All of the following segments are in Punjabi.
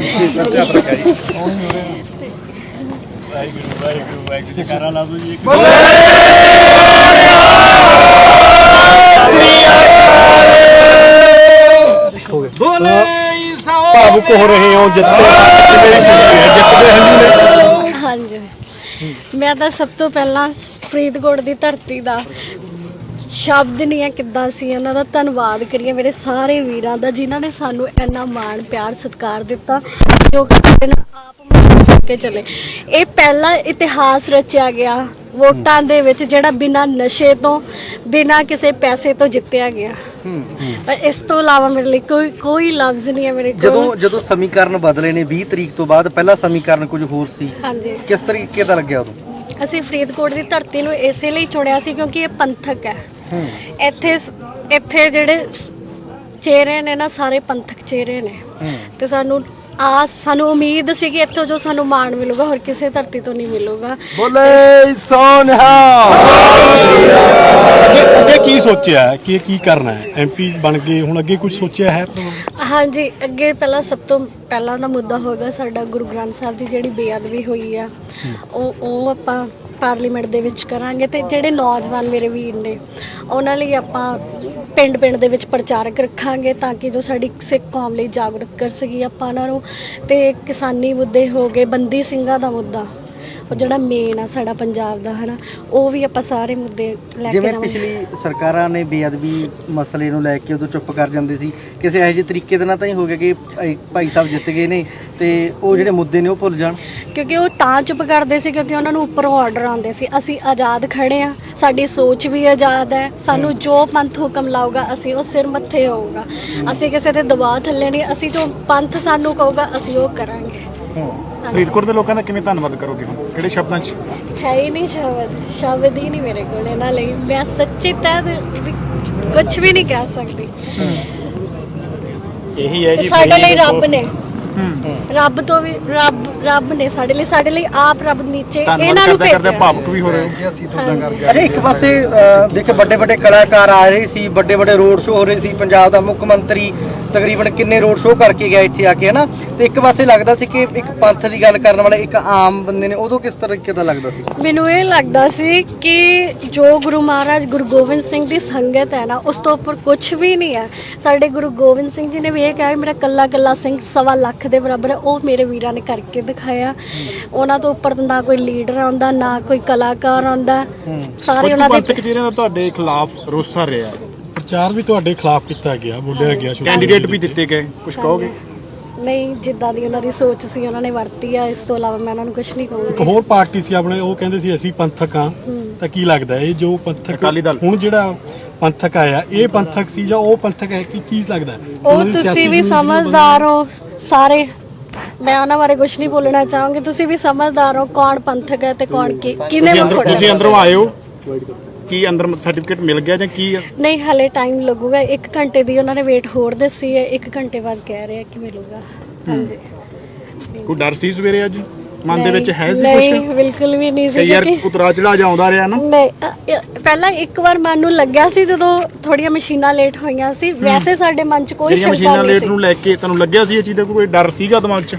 ਧਿਆਨ ਰੱਖਿਆ ਜੀ ਵਾਹਿਗੁਰੂ ਵਾਹਿਗੁਰੂ ਵਾਹਿਗੁਰੂ ਜੀ ਕਰਾ ਲਾ ਦੋ ਜੀ ਇੱਕ ਭਾਵੁਕ ਹੋ ਰਹੇ ਹੋ ਜਿੱਤੇ ਕਿਵੇਂ ਜਿੱਤਦੇ ਹੰਝੂ ਨੇ। ਹਾਂਜੀ। ਮੈਂ ਤਾਂ ਸਭ ਤੋਂ ਪਹਿਲਾਂ ਫਰੀਦਕੋਟ ਦੀ ਧਰਤੀ ਦਾ ਸ਼ਬਦ ਨਹੀਂ ਹੈ ਕਿੱਦਾਂ ਸੀ ਉਹਨਾਂ ਦਾ ਧੰਨਵਾਦ ਕਰੀਏ ਮੇਰੇ ਸਾਰੇ ਵੀਰਾਂ ਦਾ ਜਿਨ੍ਹਾਂ ਨੇ ਸਾਨੂੰ ਇੰਨਾ ਮਾਣ ਪਿਆਰ ਸਤਿਕਾਰ ਦਿੱਤਾ ਜੋ ਕਿ ਆਪ ਮੁੱਕ ਕੇ ਚਲੇ। ਇਹ ਪਹਿਲਾ ਇਤਿਹਾਸ ਰਚਿਆ ਗਿਆ ਵੋਟਾਂ ਦੇ ਵਿੱਚ ਜਿਹੜਾ ਬਿਨਾਂ ਨਸ਼ੇ ਤੋਂ ਬਿਨਾਂ ਕਿਸੇ ਪੈਸੇ ਤੋਂ ਜਿੱਤਿਆ ਗਿਆ। ਪਰ ਇਸ ਤੋਂ ਇਲਾਵਾ ਮੇਰੇ ਲਈ ਕੋਈ ਕੋਈ ਲਫ਼ਜ਼ ਨਹੀਂ ਹੈ ਮੇਰੇ ਜਦੋਂ ਕੋਲ। ਜਦੋਂ ਸਮੀਕਰਨ ਬਦਲੇ ਨੇ 20 ਤਰੀਕ ਤੋਂ ਬਾਅਦ ਪਹਿਲਾ ਸਮੀਕਰਨ ਕੁਝ ਹੋਰ ਸੀ। ਹਾਂਜੀ। ਕਿਸ ਤਰੀਕੇ ਦਾ ਲੱਗਿਆ ਉਦੋਂ? ਅਸੀਂ ਫਰੀਦਕੋਟ ਦੀ ਧਰਤੀ ਨੂੰ ਇਸੇ ਲਈ ਚੁਣਿਆ ਸੀ ਕਿਉਂਕਿ ਇਹ ਪੰਥਕ ਹੈ। ਇੱਥੇ ਇੱਥੇ ਜਿਹੜੇ ਚਿਹਰੇ ਨੇ ਨਾ ਸਾਰੇ ਪੰਥਕ ਚਿਹਰੇ ਨੇ। ਤੇ ਸਾਨੂੰ ਆਸ ਸਾਨੂੰ ਉਮੀਦ ਸੀ ਕਿ ਇੱਥੋਂ ਜੋ ਸਾਨੂੰ ਮਾਣ ਮਿਲੂਗਾ ਹੋਰ ਕਿਸੇ ਧਰਤੀ ਤੋਂ ਨਹੀਂ ਮਿਲੂਗਾ। ਬੋਲੇ ਸੋਨਹਾ ਅੱਗੇ ਅੱਗੇ ਕੀ ਸੋਚਿਆ? ਹੈ ਕਿ ਕੀ ਕਰਨਾ ਹੈ? ਐਮਪੀ ਬਣ ਗਏ ਹੁਣ ਅੱਗੇ ਕੁਝ ਸੋਚਿਆ ਹੈ? ਹਾਂਜੀ ਅੱਗੇ ਪਹਿਲਾਂ ਸਭ ਤੋਂ ਪਹਿਲਾਂ ਦਾ ਮੁੱਦਾ ਹੋਗਾ ਸਾਡਾ ਗੁਰੂ ਗ੍ਰੰਥ ਸਾਹਿਬ ਦੀ ਜਿਹੜੀ ਬੇਅਦਬੀ ਹੋਈ ਆ ਉਹ ਉਹ ਆਪਾਂ ਪਾਰਲੀਮੈਂਟ ਦੇ ਵਿੱਚ ਕਰਾਂਗੇ ਤੇ ਜਿਹੜੇ ਨੌਜਵਾਨ ਮੇਰੇ ਵੀਰ ਨੇ ਉਹਨਾਂ ਲਈ ਆਪਾਂ ਪਿੰਡ ਪਿੰਡ ਦੇ ਵਿੱਚ ਪ੍ਰਚਾਰਕ ਰੱਖਾਂਗੇ ਤਾਂ ਕਿ ਜੋ ਸਾਡੀ ਸਿੱਖ ਕੌਮ ਲਈ ਜਾਗਰੂਕ ਕਰ ਸਕੀ ਆਪਾਂ ਉਹਨਾਂ ਨੂੰ। ਤੇ ਕਿਸਾਨੀ ਮੁੱਦੇ ਹੋ ਗਏ ਬੰਦੀ ਸਿੰਘਾਂ ਦਾ ਮੁੱਦਾ ਉਹ ਜਿਹੜਾ ਮੇਨ ਆ ਸਾਡਾ ਪੰਜਾਬ ਦਾ ਹਨਾ ਉਹ ਵੀ ਆਪਾਂ ਸਾਰੇ ਮੁੱਦੇ ਲੈ ਕੇ ਜਿਵੇਂ ਜਾਵਾਂਗੇ। ਪਿਛਲੀ ਸਰਕਾਰਾਂ ਨੇ ਬੇਅਦਬੀ ਮਸਲੇ ਨੂੰ ਲੈ ਕੇ ਉਦੋਂ ਚੁੱਪ ਕਰ ਜਾਂਦੇ ਸੀ ਕਿਸੇ ਇਹੋ ਜਿਹੇ ਤਰੀਕੇ ਦੇ ਨਾਲ ਤਾਂ ਹੀ ਹੋ ਗਿਆ ਕਿ ਭਾਈ- ਭਾਈ ਸਾਹਿਬ ਜਿੱਤ ਗਏ ਨੇ ਤੇ ਉਹ ਜਿਹੜੇ ਮੁੱਦੇ ਨੇ ਉਹ ਭੁੱਲ ਜਾਣ। ਕਿਉਂਕਿ ਉਹ ਤਾਂ ਚੁੱਪ ਕਰਦੇ ਸੀ ਕਿਉਂਕਿ ਉਹਨਾਂ ਨੂੰ ਉੱਪਰੋਂ ਆਰਡਰ ਆਉਂਦੇ ਸੀ। ਅਸੀਂ ਆਜ਼ਾਦ ਖੜੇ ਆ ਸਾਡੀ ਸੋਚ ਵੀ ਆਜ਼ਾਦ ਹੈ। ਸਾਨੂੰ ਜੋ ਪੰਥ ਹੁਕਮ ਲਾਊਗਾ ਅਸੀਂ ਉਹ ਸਿਰ ਮੱਥੇ ਹੋਊਗਾ। ਅਸੀਂ ਕਿਸੇ ਦੇ ਦਬਾਅ ਥੱਲੇ ਨਹੀਂ। ਅਸੀਂ ਜੋ ਪੰਥ ਸਾਨੂੰ ਕਹੂਗਾ ਅਸੀਂ ਉਹ ਕਰਾਂਗੇ। ਫਰੀਦਕੋਟ ਦੇ ਲੋਕਾਂ ਦਾ ਕਿਵੇਂ ਧੰਨਵਾਦ ਕਰੋਗੇ ਹੁਣ? ਕਿਹੜੇ ਸ਼ਬਦਾਂ 'ਚ? ਹੈ ਹੀ ਨਹੀਂ ਸ਼ਬਦ। ਸ਼ਬਦ ਹੀ ਨਹੀਂ ਮੇਰੇ ਕੋਲ ਇਹਨਾਂ ਲਈ। ਮੈਂ ਸੱਚੀ ਤਹਿ ਕੁਝ ਵੀ ਨਹੀਂ ਕਹਿ ਸਕਦੀ। ਇਹੀ ਹੈ ਜੀ ਸਾਡੇ ਲਈ ਰੱਬ ਨੇ। ਰੱਬ ਤੋਂ ਵੀ ਰੱਬ ਰੱਬ ਨੇ ਸਾਡੇ ਲਈ ਸਾਡੇ ਲਈ ਆਪ ਰੱਬ ਨੀਚੇ ਇਹਨਾਂ ਨੂੰ ਭੇਜਿਆ। ਭਾਵੁਕ ਵੀ ਹੋ ਰਹੇ ਹੋ। ਹਾਂਜੀ। ਅੱਛਾ ਇੱਕ ਪਾਸੇ ਦੇਖੋ ਵੱਡੇ ਵੱਡੇ ਕਲਾਕਾਰ ਆ ਰਹੇ ਸੀ ਵੱਡੇ ਵੱਡੇ ਰੋਡ ਸ਼ੋਅ ਹੋ ਰਹੇ ਸੀ ਪੰਜਾਬ ਦਾ ਮੁੱਖ ਮੰਤਰੀ ਤਕਰੀਬਨ ਕਿੰਨੇ ਰੋਡ ਸ਼ੋਅ ਕਰਕੇ ਗਿਆ ਇੱਥੇ ਆ ਕੇ ਹਨਾ? ਤੇ ਇੱਕ ਪਾਸੇ ਲੱਗਦਾ ਸੀ ਕਿ ਇੱਕ ਪੰਥ ਦੀ ਗੱਲ ਕਰਨ ਵਾਲੇ ਇੱਕ ਆਮ ਬੰਦੇ ਨੇ ਉਦੋਂ ਕਿਸ ਤਰੀਕੇ ਦਾ ਲੱਗਦਾ ਸੀ? ਮੈਨੂੰ ਇਹ ਲੱਗਦਾ ਸੀ ਕਿ ਜੋ ਗੁਰੂ ਮਹਾਰਾਜ ਗੁਰੂ ਗੋਬਿੰਦ ਸਿੰਘ ਦੀ ਸੰਗਤ ਹੈ ਨਾ ਉਸ ਤੋਂ ਉੱਪਰ ਕੁਝ ਵੀ ਨਹੀਂ ਹੈ। ਸਾਡੇ ਗੁਰੂ ਗੋਬਿੰਦ ਸਿੰਘ ਜੀ ਨੇ ਵੀ ਇਹ ਕਿਹਾ ਮੇਰਾ ਕੱਲਾ ਕੱਲਾ ਸਿੰਘ ਸਵਾ ਲੱਖ ਦੇ ਬਰਾਬਰ ਹੈ ਉਹ ਮੇਰੇ ਵੀਰਾਂ ਨੇ ਕਰਕੇ ਦਿਖਾਇਆ। ਉਹਨਾਂ ਤੋਂ ਉੱਪਰ ਨਾ ਕੋਈ ਲੀਡਰ ਆਉਂਦਾ ਨਾ ਕੋਈ ਕਲਾਕਾਰ ਆਉਂਦਾ। ਸਾਰੇ ਉਹਨਾਂ ਪੰਥਕ ਦੇ ਚਿਹਰਿਆਂ ਦਾ ਤੁਹਾਡੇ ਖਿਲਾਫ ਰੋਸਾ ਰਿਹਾ ਪ੍ਰਚਾਰ ਵੀ ਤੁਹਾਡੇ ਖਿਲਾਫ ਕੀਤਾ ਗਿਆ ਬੋਲਿਆ ਗਿਆ ਕੈਂਡੀਡੇਟ ਵੀ ਦਿੱਤੇ ਗਏ ਕੁਝ ਕਹੋਗੇ? ਨਹੀਂ ਜਿੱਦਾਂ ਦੀ ਉਹਨਾਂ ਦੀ ਸੋਚ ਸੀ ਉਹਨਾਂ ਨੇ ਵਰਤੀ ਆ ਇਸ ਤੋਂ ਇਲਾਵਾ ਮੈਂ ਉਹਨਾਂ ਨੂੰ ਕੁਝ ਨਹੀਂ ਇੱਕ ਕਹੂੰਗੀ ਹੋਰ ਪਾਰਟੀ ਸੀ ਆਪਣੇ ਉਹ ਕਹਿੰਦੇ ਸੀ ਅਸੀਂ ਪੰਥਕ ਆ ਤਾਂ ਕੀ ਲੱਗਦਾ ਇਹ ਜੋ ਪੰਥਕ ਅਕਾਲੀ ਦਲ। ਹੁਣ ਜਿਹੜਾ ਪੰਥਕ ਆਇਆ ਇਹ ਪੰਥਕ ਸੀ ਜਾਂ ਉਹ ਪੰਥਕ ਹੈ ਕੀ ਕੀ ਲੱਗਦਾ ਉਹ ਤੁਸੀਂ ਵੀ ਸਮਝਦਾਰ ਹੋ। ਸਾਰੇ ਮੈਂ ਉਹਨਾਂ ਬਾਰੇ ਕੁਝ ਨਹੀਂ ਬੋਲਣਾ ਚਾਹਾਂਗੀ। ਤੁਸੀਂ ਵੀ ਸਮਝਦਾਰ ਹੋ ਕੌਣ ਪੰਥਕ ਹੈ ਤੇ ਕੌਣ ਕੀ ਕਿਨੇ ਤੁਸੀਂ ਅੰਦਰ ਤੁਸੀਂ ਅੰਦਰੋਂ ਆਏ ਹੋ? ਕੀ ਅੰਦਰ ਸਰਟੀਫਿਕੇਟ ਮਿਲ ਗਿਆ ਜਾਂ ਕੀ ਆ? ਨਹੀਂ ਹਲੇ ਟਾਈਮ ਲੱਗੂਗਾ। 1 ਘੰਟੇ ਦੀ ਉਹਨਾਂ ਨੇ ਵੇਟ ਹੋਰ ਦੱਸੀ ਹੈ 1 ਘੰਟੇ ਬਾਅਦ ਕਹਿ ਰਹੇ ਆ ਕਿ ਮਿਲੂਗਾ। ਹਾਂਜੀ। ਕੋਈ ਡਰ ਸੀ ਸਵੇਰੇ ਅੱਜ? ਮਨ ਦੇ ਨਹੀਂ, ਵਿੱਚ ਹੈ ਸੀ ਨਹੀਂ ਕੁਝ ਬਿਲਕੁਲ ਵੀ ਨਹੀਂ ਸੀ ਕਈ ਯਾਰ ਕਿਉਂਕਿ ਉਤਰਾ ਚੜਾ ਜਾਉਂਦਾ ਰਿਹਾ ਨਾ। ਨਹੀਂ ਅ, ਅ, ਪਹਿਲਾਂ ਇੱਕ ਵਾਰ ਮਨ ਨੂੰ ਲੱਗਿਆ ਸੀ ਜਦੋਂ ਥੋੜੀਆਂ ਮਸ਼ੀਨਾਂ ਲੇਟ ਹੋਈਆਂ ਸੀ। ਵੈਸੇ ਸਾਡੇ ਮਨ 'ਚ ਕੋਈ ਜਿਹੜੀਆਂ ਸ਼ੰਕਾ ਮਸ਼ੀਨਾਂ ਨਹੀਂ ਲੇਟ ਸੀ। ਨੂੰ ਲੈ ਕੇ ਤੁਹਾਨੂੰ ਲੱਗਿਆ ਸੀ ਇਹ ਚੀਜ਼ ਦਾ ਕੋਈ ਡਰ ਸੀਗਾ ਦਿਮਾਗ 'ਚ?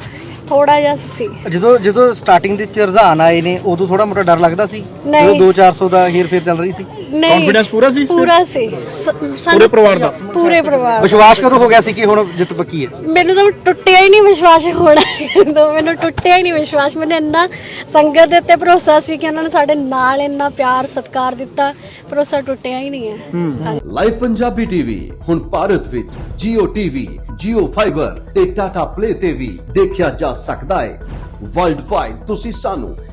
ਥੋੜਾ ਜਿਹਾ ਸੀ। ਜਦੋਂ ਜਦੋਂ ਸਟਾਰਟਿੰਗ ਦੇ ਚ ਰੁਝਾਨ ਆਏ ਨੇ ਉਦੋਂ ਥੋੜਾ ਮੋਟਾ ਡਰ ਲੱਗਦਾ ਸੀ? ਨਹੀਂ। ਜਦੋਂ 2-400 ਦਾ ਹੇਰ ਫੇਰ ਚੱਲ ਰਹੀ ਸੀ? ਨਹੀਂ Confidence ਪੂਰਾ ਸੀ ਇਸ? ਪੂਰਾ ਸੀ। ਸ- ਸਾਨੂੰ- ਪੂਰੇ ਪਰਿਵਾਰ ਦਾ? ਪੂਰੇ ਪਰਿਵਾਰ ਦਾ। ਵਿਸ਼ਵਾਸ ਕਦੋਂ ਹੋ ਗਿਆ ਸੀ ਕਿ ਹੁਣ ਜਿੱਤ ਪੱਕੀ ਹੈ? ਮੈਨੂੰ ਤਾਂ ਟੁੱਟਿਆ ਹੀ ਨਹੀਂ ਵਿਸ਼ਵਾਸ ਹੋਣਾ। ਤਾਂ ਮੈਨੂੰ ਟੁੱਟਿਆ ਹੀ ਨਹੀਂ ਵਿਸ਼ਵਾਸ। ਮੈਨੂੰ ਇੰਨਾ ਸੰਗਤ ਦੇ ਉੱਤੇ ਭਰੋਸਾ ਸੀ ਕਿ ਉਹਨਾਂ ਨੇ ਸਾਡੇ ਨਾਲ ਇੰਨਾ ਪਿਆਰ ਸਤਿਕਾਰ ਦਿੱਤਾ। ਭਰੋਸਾ ਟੁੱਟਿਆ ਹੀ ਨਹੀਂ ਹੈ। ਲਾਈਵ ਪੰਜਾਬੀ ਟੀਵੀ ਹੁਣ ਭਾਰਤ ਵਿੱਚ Jio TV, Jio Fiber ਤੇ Tata Play ਤੇ ਵੀ ਦੇਖਿਆ ਜਾ ਸਕਦਾ ਹੈ। ਵਰਲਡ ਵਾਈਡ ਤੁਸੀਂ ਸਾਨੂੰ